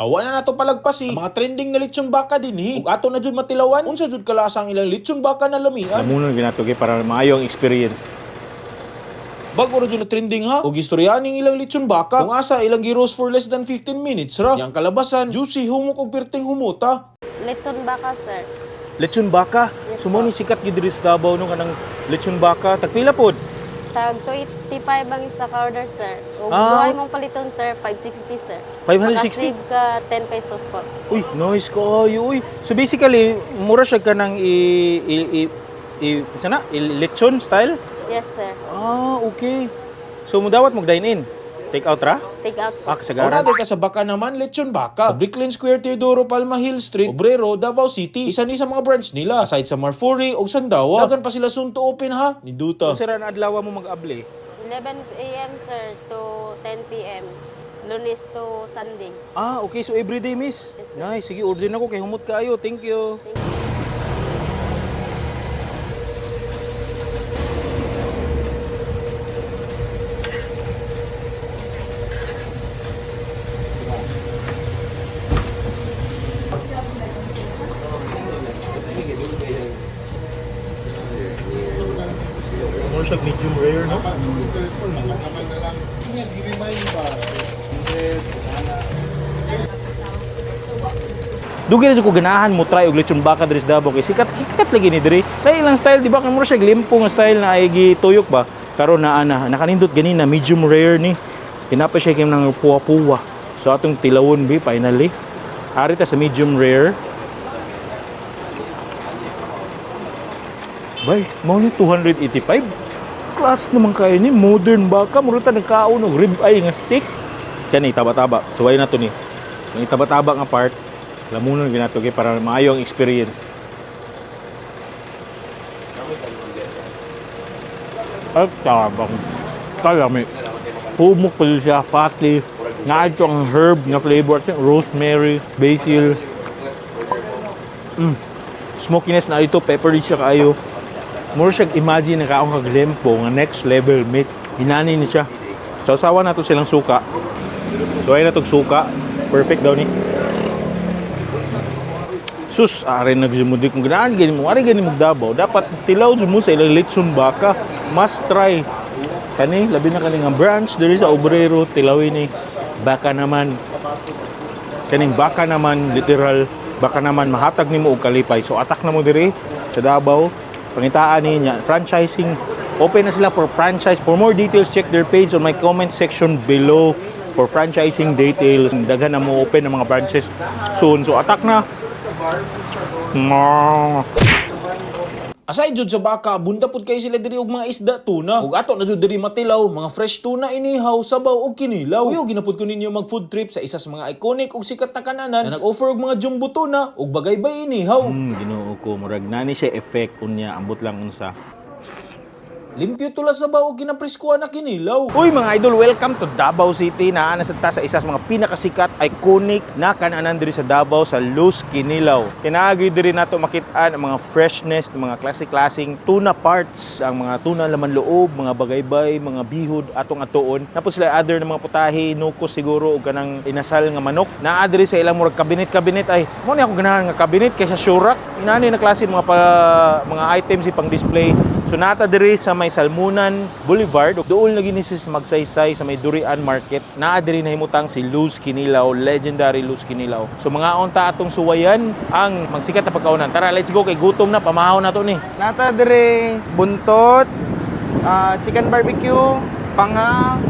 Awa na nato palagpasi, ang mga trending na lechon baka din eh. Ug ato na jud matilawan, unsa jud kalasang ilang lechon baka na lamian. Muna ginato kay para maayo ang experience. Bago ra jud na trending ha, ug istoryaning ilang lechon baka. Kung asa ilang gyros for less than 15 minutes ra. Yang kalabasan, juicy humok ug perting humuta. Letson baka, sir. Lechon baka. Yes, Sumo ni sikat gid diri sa Davao no kanang lechon baka. Tagpila pod? Tag 25 ang isa ka order, sir. Kung Ah. buhay mong paliton, sir, 560, sir. 560? Makasave ka 10 pesos po. Uy, nice ko. Ay, uy. So basically, mura siya ka ng i i i, i sana, i lechon style? Yes, sir. Ah, okay. So mo dawat mo dine in. Take out ra? Take out. Ah, kasagaran. Una ka sa baka naman, lechon baka. Sa Bricklin Square, Teodoro, Palma Hill Street, Obrero, Davao City. Isa ni sa mga branch nila. Aside sa Marfuri o Sandawa. Dagan pa sila soon to open ha. Ni Duta. Kung sira na adlaw mo mag-able. 11 a.m., sir, to 10 p.m. Lunes to Sunday. Ah, okay. So everyday, miss? Yes, sir. Nice. Sige, order na ko. Kay humot kaayo. Thank you. More siya medium rare, no? Dugi na ko ganahan mo try og lechon baka diri sa Davao kay sikat sikat lagi ni diri. Kay ilang style di ba kay mura siya limpo nga style na ay gituyok ba. Karon na ana nakanindot ganina medium rare ni. Kinapa siya kay nang puwa-puwa. So atong tilawon bi finally. Ari ta sa medium rare. Bay, mo ni 285. Class naman kayo ni modern baka mura ta nagkaon og rib eye nga steak. Kani taba-taba. Suway na to ni. Ang taba-taba nga part lamunan ginato kay para maayo ang experience. At tabang kalami. Humok pa siya, fatty. Nga ito ang herb na flavor. Rosemary, basil. Mm. Smokiness na ito, peppery siya kayo. More siya imagine na kaong kaglempo nga next level meat. Hinani ni siya. Sausawa na to silang suka. So ay na tong suka. Perfect daw ni. Sus, ari na gyud mo ganaan gani mo, ari gani mo Davao. Dapat tilaw mo sa ilang lechon baka. Must try. Kani labi na kani nga branch diri sa Obrero tilawin ni baka naman. Kaning baka naman literal baka naman mahatag nimo og kalipay. So atak na mo diri sa Davao. Pangitaan ni niya franchising. Open na sila for franchise. For more details, check their page on my comment section below for franchising details. Daghan na mo open ng mga branches soon. So atak na. Mm. Aside jud sa baka, bunda pud kay sila diri og mga isda tuna. Ug ato na jud diri matilaw, mga fresh tuna inihaw, sabaw ug kinilaw. Uyo ginapud ko ninyo mag food trip sa isa sa mga iconic ug sikat na kananan na nag-offer og mga jumbo tuna ug bagaybay inihaw. Hmm, ginoo ko. Murag nani siya effect unya ambot lang unsa. Limpyo tula sabaw ug kinapreskuhan na kinilaw. Uy mga idol, welcome to Davao City. Naa sa ta sa isa sa mga pinakasikat, iconic na kananan diri sa Davao sa Luz Kinilaw. Kinaagi diri nato makitaan ang mga freshness, ng mga klase-klaseng tuna parts, ang mga tuna laman loob, mga bagaybay, mga bihod atong atoon. Tapos sila other ng mga putahe, nukos siguro ug kanang inasal nga manok. Naa diri sa ilang murag kabinet-kabinet ay mo ni ako ganahan nga kabinet kaysa shurak. Inani na klase mga pa, mga items ipang display. So nata diri sa may Salmunan Boulevard, doon lagi ni sis magsaysay sa may Durian Market. Naa diri nahimutang si Luz Kinilaw, legendary Luz Kinilaw. So mga onta atong suwayan ang magsikat na pagkaunan. Tara, let's go kay gutom na pamahaw na to ni. Nata dire buntot, ah, chicken barbecue, panga,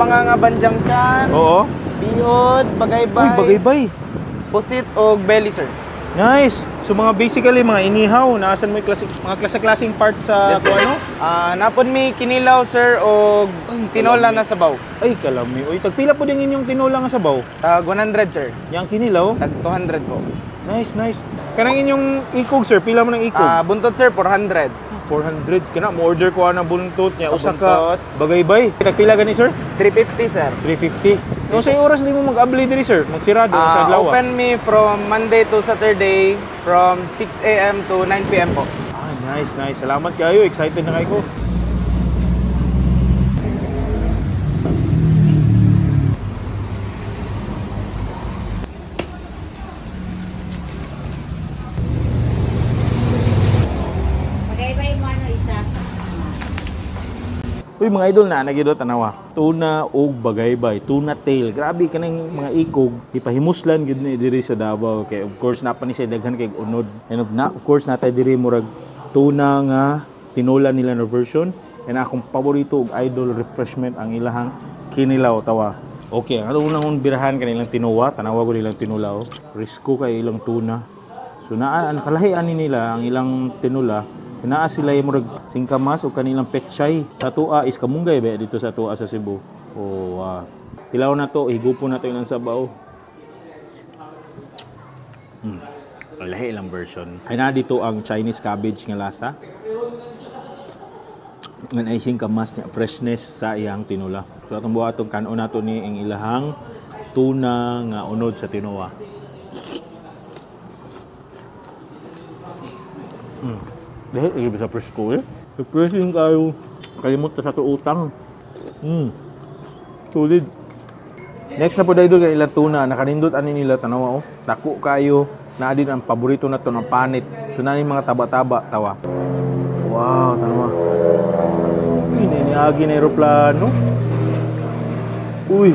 panga nga banjang kan, Oo. bihod, Uy, bagaybay, bagaybay. pusit o belly sir. Nice. So mga basically mga inihaw, naasan mo yung klase, mga klase-klaseng parts sa Yes, sir. ano? Ah, napon mi kinilaw sir o tinola na sabaw. Ay, kalami. Uy, tagpila po din inyong tinola nga sabaw. Tag 100 sir. Yang kinilaw. Tag 200 po. Nice, nice. Kanang inyong ikog, sir. Pila mo ng ikog? Ah, buntot sir 400. 400 kana mo order ko ana buntot niya. Sa usa ka bagaybay. Pila gani sir? 350 sir. 350 so sa oras di mo mag-abli diri sir. Magsirado sa Ah, adlaw open me from Monday to Saturday from 6 a.m. to 9 p.m. po. ah nice nice. Salamat kayo. Excited na kayo ko Uy mga idol na nagyud tanawa. Tuna og bagaybay, tuna tail. Grabe kanang mga ikog ipahimuslan gid ni diri sa Davao kay of course napa ni siya daghan kay unod. And of, na, of course natay diri murag tuna nga tinula nila na version. And akong paborito og idol refreshment ang ilahang kinilaw tawa. Okay, ang unang unang birahan kanilang tinuwa, tanawa ko nilang tinulaw. Risko kay ilang tuna. So naa nakalahi ani nila ang ilang tinula naa sila yung murag singkamas o kanilang pechay sa tua is kamunggay ba dito sa tua sa Cebu. Oh, wow. Tilaw na to, higupon na to ilang sabaw. Hmm. Lahi ilang version. Ay na dito ang Chinese cabbage nga lasa. Ngan ay singkamas niya freshness sa iyang tinula. So atong buhatong kanon nato ni ang ilahang tuna nga unod sa tinuwa. Dahil hindi sa presko eh. Refreshing kayo. Kalimot sa to utang. Mm. Solid. Next na po dahil doon ilang tuna. Nakanindot ani nila tanawa oh. Tako kayo. Na din ang paborito na to ng panit. So na mga taba-taba tawa. Wow, tanawa. Ininiagi na aeroplano. Uy.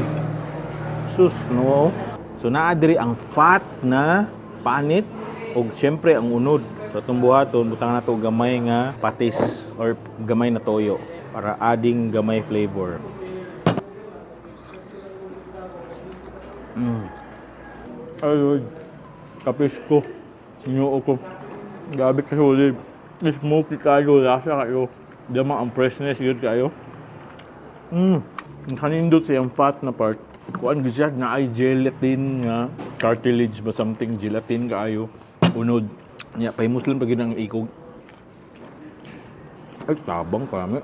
Sus, no. So naadiri ang fat na panit o syempre ang unod. So itong buhaton, butang na to gamay nga patis or gamay na toyo para adding gamay flavor. Mm. Ayun. Kapis ko. Inyo ko. Gabi ka solid. Smoky kayo, lasa kayo. Dama ang freshness yun kayo. Mm. Ang kanindot sa yung fat na part. Kuan gisyag na ay gelatin nga cartilage ba something gelatin kaayo unod nya pahimuslan pa gyud ang ikog. Ay tabang kami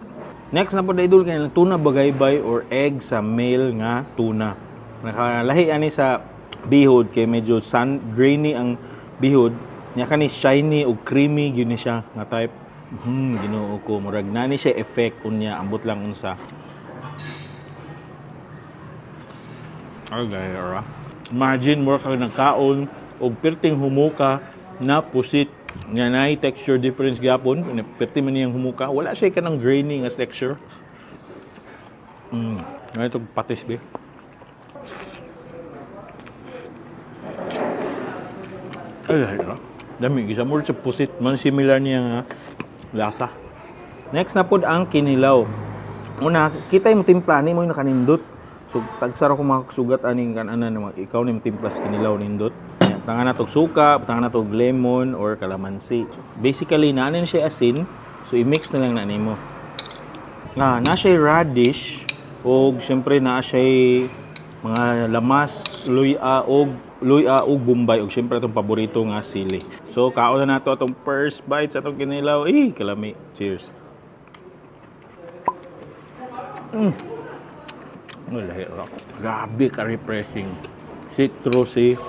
next na po na idol kay tuna bagaybay or egg sa male nga tuna. Nakalahi ani sa bihod kay medyo sun grainy ang bihod. Nya kani shiny ug creamy gyud siya nga type. Hmm Ginoo ko murag nani siya effect unya ambot lang unsa. Ay, gaya Imagine mo ka nagkaon o perting humuka na pusit. Nga na texture difference gyapon perti man niyang humuka. Wala siya ka ng grainy nga texture. Mm. Nga itong patis be. Ay ay dami gisa mo sa pusit. Man similar niya nga. Lasa. Next na pod ang kinilaw. Una kita mo timpla. Ni mo yung nakanindot. So, tagsara ko mga sugat aning kananan ikaw ni timplas kinilaw nindot. Yan, tanga na suka, tanga na lemon or kalamansi. Basically naanin siya asin, so i-mix na lang na nimo. Na, na siya radish og syempre na siya mga lamas, luya og luya og bombay og syempre atong paborito nga sili. So kaon na nato atong first bite sa atong kinilaw. Eh, kalami. Cheers. Wala hirap. Grabe ka refreshing. Citrusy,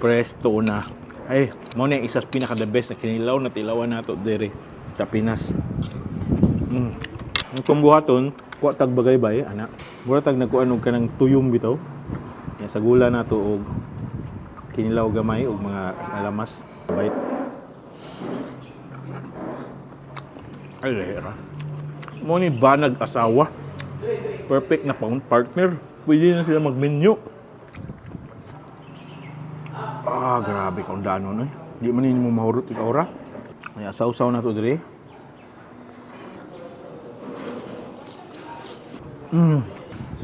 fresh tuna. Ay, mo na isa sa pinaka the best na kinilaw na tilawan nato dere sa Pinas. Mm. Ang kumbuhaton, kuha tag bagaybay, ana. Mura tag nagkuan og kanang tuyom bitaw. Ya sa gula nato og kinilaw gamay og mga alamas. Bait. Ay, lahira. Mo ni banag asawa perfect na pang partner. Pwede na sila mag-menu. Ah, grabe ka danon eh. Di man mo mahurot ikaw ra. Ay asaw-saw na to dire. Mm.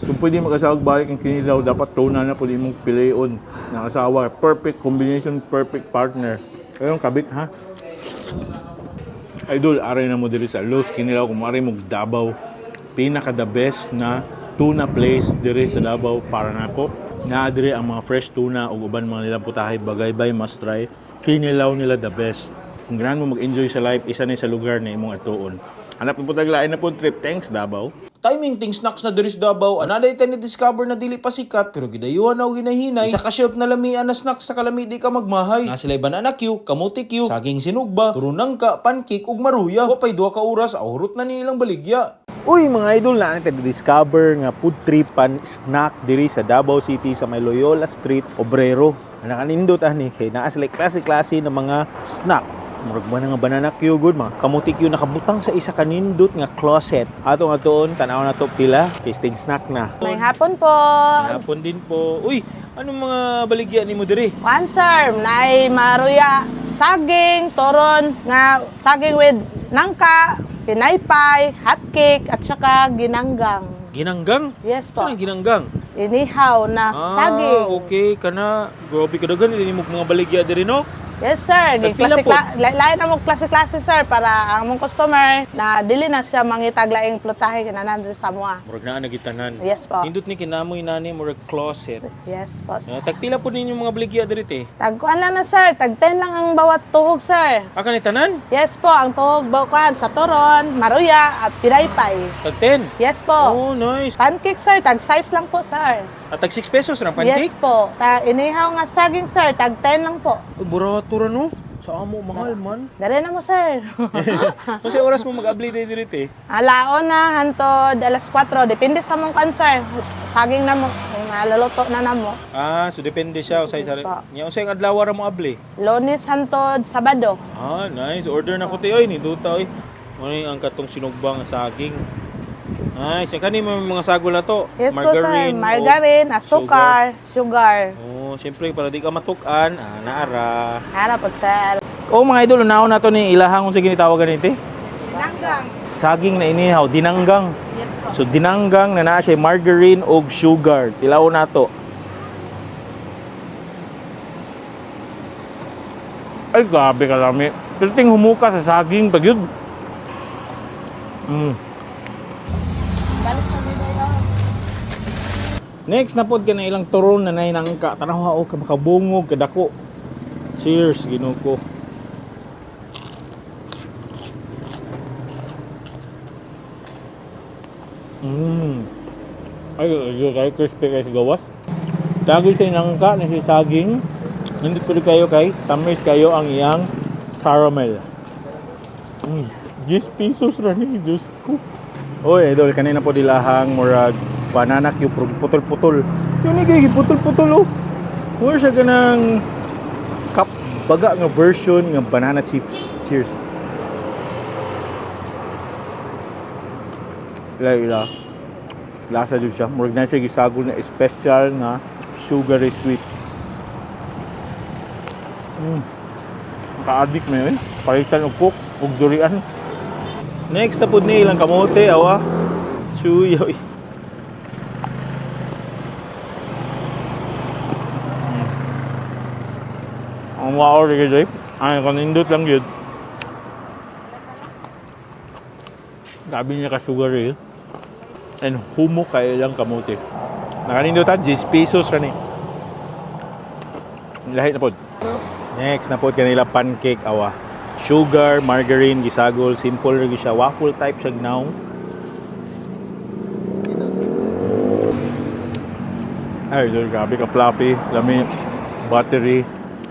Kung pwede mag-asawag balik ang kinilaw, dapat tuna na pwede mong pileon ng asawa. Perfect combination, perfect partner. Ayun, kabit ha. Idol, aray na mo diri sa Los Kinilaw, kung aray mo Davao, pinaka the best na tuna place diri sa Davao para nako. Na diri ang mga fresh tuna ug uban mga nilang putahe bagaybay must try. Kinilaw nila the best. Kung ganahan mo mag-enjoy sa life, isa na sa lugar na imong atuon. Hanap po taglain na po trip. Thanks, Davao. Timing ting snacks na diri sa Davao, anaday tayo ni-discover na dili pa sikat pero gidayuhan na o ginahinay. Isa ka na lamian na snacks sa kalami di ka magmahay. Nga sila banana Q, kamote Q, saging sinugba, turunang ka, pancake ug maruya. Wapay duha ka oras, ahurot na nilang baligya. Uy mga idol na natin discover nga food tripan snack diri sa Davao City sa may Loyola Street, Obrero. Ang nakanindot ani kay naa sila klase-klase ng mga snack murag ba nga banana Q good mga kamuti Q nakabutang sa isa kanindot nga closet. Ato nga tuon tanaw na to pila tasting snack na. May hapon po. Hapon din po. Uy, anong mga baligya ni mo diri? One sir, naay maruya, saging, toron, nga saging with nangka, pinaypay, hotcake, at saka ginanggang. Ginanggang? Yes po. Saan ang ginanggang? Inihaw na saging. Ah, okay. Kana, grabe ka dagan. Hindi mo mga baligya diri, no? Yes sir, di Tagpila klase po? kla- la- lain na mo klase-klase sir para ang mong customer na dili na siya mangitag laing plutahe kinanan diri sa mua. Murag naa nagitanan. Yes po. Hindot ni kinamoy nani murag closet. Yes po. Uh, tagpila po ninyo mga baligya diri te. Tagkuan lang na sir, tag 10 lang ang bawat tuhog sir. Aka ni tanan? Yes po, ang tuhog bukan sa toron, maruya, at pinaypay. Tag 10. Yes po. Oh, nice. Pancake sir, tag size lang po sir. At tag 6 pesos ng Yes pancake? po. Ta inihaw nga saging sir, tag 10 lang po. Burato ra no? Sa amo mahal man. Dari na mo sir. Kasi oras mo mag-abli diri diri te. Alaon na hantod alas 4, depende sa mong cancer. Saging na mo, maluluto na na mo. Ah, so depende siya usay sa Yes. Nya usay ang adlaw ra mo abli. Lunes hantod Sabado. Ah, nice. Order na ko oy ni duta oy. Ano yung ang katong sinugbang saging. Nice. Yan kani mo yung mga sagol na to. Yes po sir, o margarine, asukar, sugar. Oh, siyempre para di ka matukan, ah, naara. Harap po sir. Oh, mga idol, unaon na to ni ilahang kung sige nitawagan nito. Nanggang. Saging na inihaw, dinanggang. Yes po. So dinanggang na naa siya margarine o sugar. Tilaw na to. Ay, grabe ka lami. Pero ting humuka sa saging pag yun. Mm. Balik sa video. Next na pod ka na ilang turon na nainangka. Tanaw o ka makabungog kadako. Cheers, ginuko. Mm. Ay, ay, ay, crispy kayo sa gawas. Tago siya nangka na si saging. Hindi pwede kayo kay tamis kayo ang iyang caramel. Mm. 10 pesos ra Diyos ko. Oy, idol, kanina po dilahang murag banana cube putol putol-putol. Yun ni kay putol-putol oh. Mura siya ganang cup baga nga version nga banana chips. Cheers. Ila. Lasa jud siya. Murag na siya gisagol na special nga sugary sweet. Mm. Ka-addict na yun. Palitan og coke ug durian. Next na pud ni ilang kamote awa. Suyoy. Wow rin kayo, Ay, kanindot lang yun. Sabi niya ka sugar eh. And humo kay ilang kamote. Nakanindotan, 10 pesos rin eh. Lahit na pod. Next na pod kanila pancake awa. Sugar, margarine, gisagol, simple rin siya. Waffle type siya now. Ay, dol, grabe ka fluffy. Lami, buttery,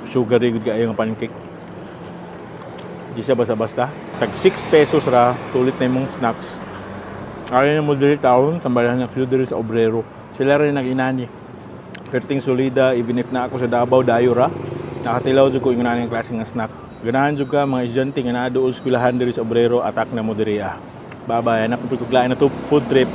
sugary good kayo nga pancake. Di siya basta-basta. Tag 6 pesos ra, sulit na yung snacks. Ayaw na mo diri taon, tambalan na few sa obrero. Sila rin nag-inani. Perting solida, even if na ako sa Davao, dayo ra. Nakatilaw jud ko yung inani klase nga snack. Ganahan jud ka mga estudyante nga naa dool eskwelahan diri sa obrero, atak na mo diri ah. Anak ko kuglain na to food trip.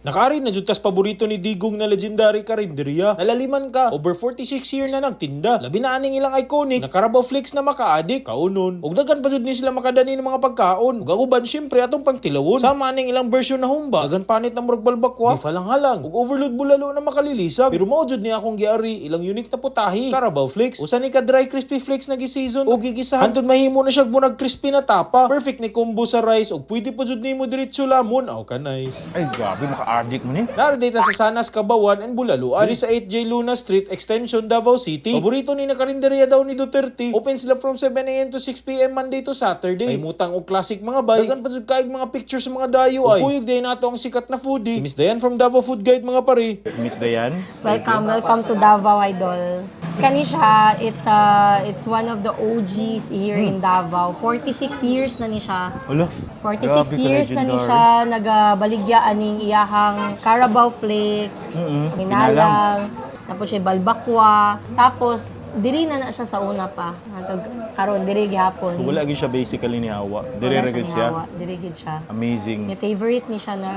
Nakari na jud tas paborito ni Digong na legendary karinderya. Nalaliman ka, over 46 year na nagtinda. Labi na aning ilang iconic, na Carabao Flakes na makaadik, kaunon. Ug daghan pa jud ni sila makadani ng mga pagkaon. Ug aguban syempre atong pangtilawon. Sama aning ilang version na humba. Dagan panit na murag balbakwa, di lang halang. Ug overload bulalo na makalilisab. Pero mao jud ni akong giari ilang unique na putahi. Carabao Flakes, usa ni ka dry crispy flakes na gi-season ug gigisahan. Hantod mahimo na siya murag crispy na tapa. Perfect ni combo sa rice ug pwede pa jud nimo diretso lamon. Aw ka nice. Ay, grabe, maka-addict mo ni. Naradita sa Sanas, Kabawan, and Bulaluan. Diri sa 8J Luna Street, Extension, Davao City. Paborito ni na karinderya daw ni Duterte. Open sila from 7am to 6pm Monday to Saturday. Ay mutang og classic mga bay. Dagan pa kaig mga pictures sa mga dayo ay. Puyog day nato ang sikat na foodie. Si Miss Dayan from Davao Food Guide mga pare. Miss Dayan. Welcome, welcome to Davao Idol. Kani siya, it's uh, it's one of the OGs here in Davao. 46 years na ni siya. Wala. 46 Grabe ka, years na ni siya nagabaligya aning iyahang Carabao Flakes, Mm-mm, Minalang, tapos siya balbakwa, tapos Diri na na siya sa una pa. Matag karon diri gihapon. So wala gyud siya basically ni Hawa. Dire Wala ra gyud siya. nihawa, Diri gid siya. Amazing. May favorite ni siya na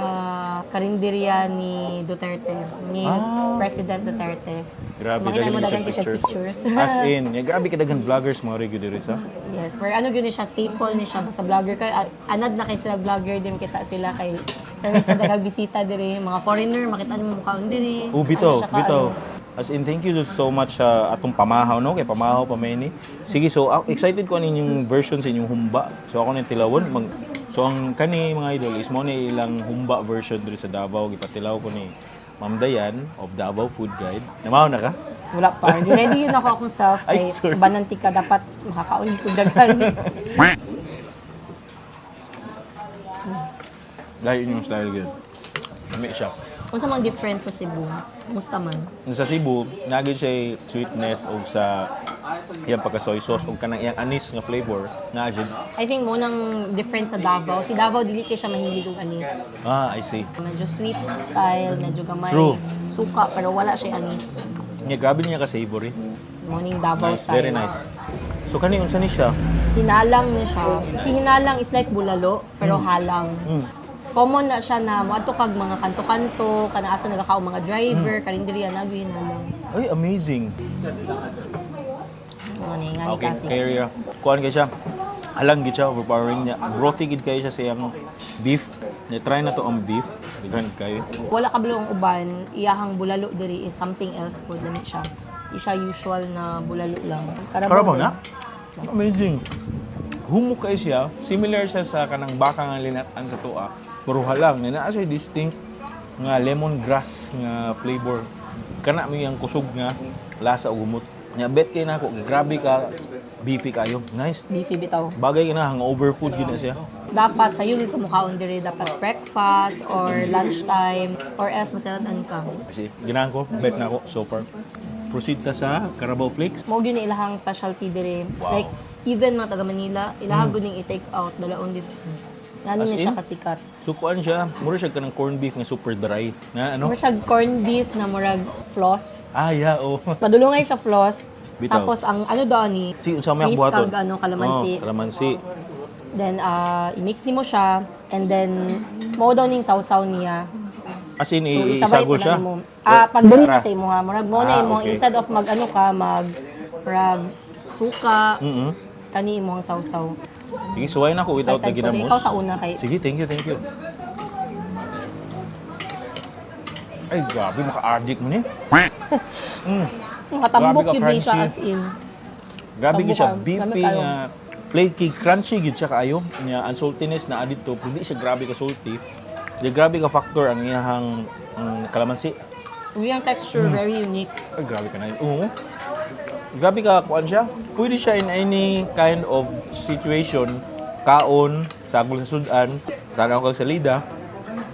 karinderya ni Duterte, ni Ah. President Duterte. Grabe Makita mo dali dagan siya pictures. As in, ya, grabe ka dagan vloggers mo rin gyud diri sa. yes, pero ano gyud ni siya staple ni siya sa vlogger kay ah, anad na kay sila vlogger din kita sila kay kami sa dagang bisita diri, mga foreigner makita mo mukhaon diri. Oh, bitaw, Ano siya ka, bitaw. ano. As in, thank you so much sa atong pamahaw, no? Kay pamahaw pa may ni. Sige, so ako excited ko yung version sa inyong humba. So ako nang tilawon. Mag, so ang kani mga idol is mo ni ilang humba version diri sa Davao. Gipatilaw ko ni Ma'am Dayan of Davao Food Guide. Namaw na ka? Wala pa. Ready yun ako akong self Ay, kay sorry. bananti ka dapat makakauli ko dagan. Dahil yung style good. Lami siya. Kung sa mga difference sa Cebu, musta man? Yung sa Cebu, nagin siya sweetness o sa iyang pagka soy sauce o kanang iyang anis nga flavor na agad. I think mo nang difference sa Davao. Si Davao dili kay siya mahilig og anis. Ah, I see. Medyo sweet style, medyo gamay. True. Suka pero wala siya anis. Niya, grabe niya ka savory. Morning Davao Nice, style. very nice. So kani unsa ni siya? Hinalang na siya. Si hinalang is like bulalo pero halang. Mm. Common na siya na moadto kag mga kanto-kanto, kana asa nagakao mga driver, karinderiya nag hinalang. Ay, amazing. Ano ni ngani Okay, kasi. kaya kuan kay siya. Alang gid siya overpowering niya. Brothy gid kay siya sa iyang beef. Na-try na to ang beef. Daghan kayo. Wala kabalo ang uban, iyahang bulalo diri is something else po dami siya. Di siya usual na bulalo lang. Karabaw na? Amazing. Humok kay siya. Similar siya sa kanang baka nga linatan sa tuwa. Pero halang. Na naa siya distinct nga lemongrass nga flavor. Kana mo yung kusog nga lasa o gumot. Nya bet kay nako grabe ka beefy kayo. Nice. Beefy bitaw. Bagay ka na hangover food gid na siya. Dapat sa yung kumukhaon diri dapat breakfast or lunchtime or else masalatan ka. Kasi ginahan ko, bet na ako so far. Proceed ta sa Carabao Flakes. Mo gyud ni ilahang specialty diri. Wow. Like even mga taga Manila, ilahang gud ning i-take out dalaon dito. Ngani As na siya in? kasikat. So kuan siya, mura siya kanang corned beef nga super dry. Na ano? Mura siya corned beef na murag floss. Ah, yeah, oh. Padulungay siya floss. Bitaw. Tapos ang ano daw ni Si unsa may buhaton? kag ano, kalamansi. Oh, kalamansi. Then ah i-mix nimo siya and then mo daw ning sausaw niya. As in, So i- isabay isagol pa siya. mo. Ah, pag diri na sa imo ha, murag mo na Ah, imo okay. instead of mag ano ka mag murag suka Mm kani imo ang sausaw. Sige, suway na ako without the Excited ko rin. ginamos. Ikaw sa una kay Sige, thank you, thank you. Ay, grabe, maka-addict mo ni. Mm. Nakatambok Grabe ka, yun din siya as in. Grabe siya, Tambukan. beefy Gamit kayo. nga flaky, crunchy gid siya kaayo. Nya ang saltiness na adito, hindi siya grabe ka salty. Di grabe ka factor ang iyahang ang kalamansi. Yung texture, Hmm. very unique. Ay, grabe ka na yun. Oo. Grabe ka, kuan siya. Pwede siya in any kind of situation. Kaon, sagol sa sudan, tanaw kag salida.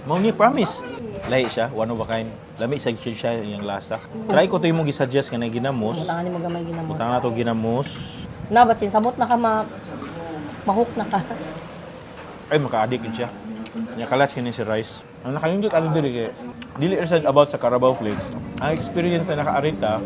Mao ni promise. Lahi siya, one of a kind. Lami sa siya yung lasa. Try ko to yung mong gisuggest nga na ginamos. Butangan ni mo gamay ginamos. Butang na to ginamos. Na, basin, samot na ka ma... Mahook na ka. Ay, maka-addict yun siya. Nya kalas kini si Rice. Ang nakalindot ano diri kay dili sad about sa Carabao Flakes. Ang experience na nakaarita,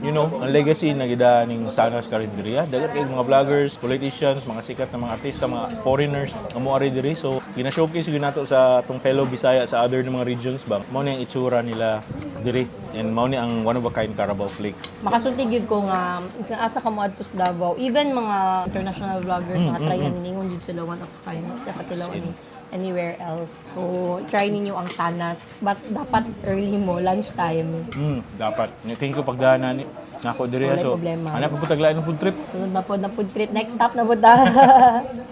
you know, ang legacy na gida ning Sanas Carinderia. Dagat kay mga vloggers, politicians, mga sikat na mga artista, mga foreigners ang ari diri. So, gina-showcase gyud nato sa atong fellow Bisaya sa other ng mga regions ba. Mao ni ang itsura nila diri and mao ni ang one of a kind Carabao Flake. Makasulti gyud ko nga isang asa ka mo adto sa Davao. Even mga international vloggers Mm, nga try ani ningon jud sila one of a kind sa katilaw ani anywhere else. So, try ninyo ang sanas. But dapat early mo, lunchtime. Mm, dapat. Thank you pagdaanan ni nako diri Walay so. problema. Ana pa ng food trip. Sunod na po na food trip. Next stop na po ta.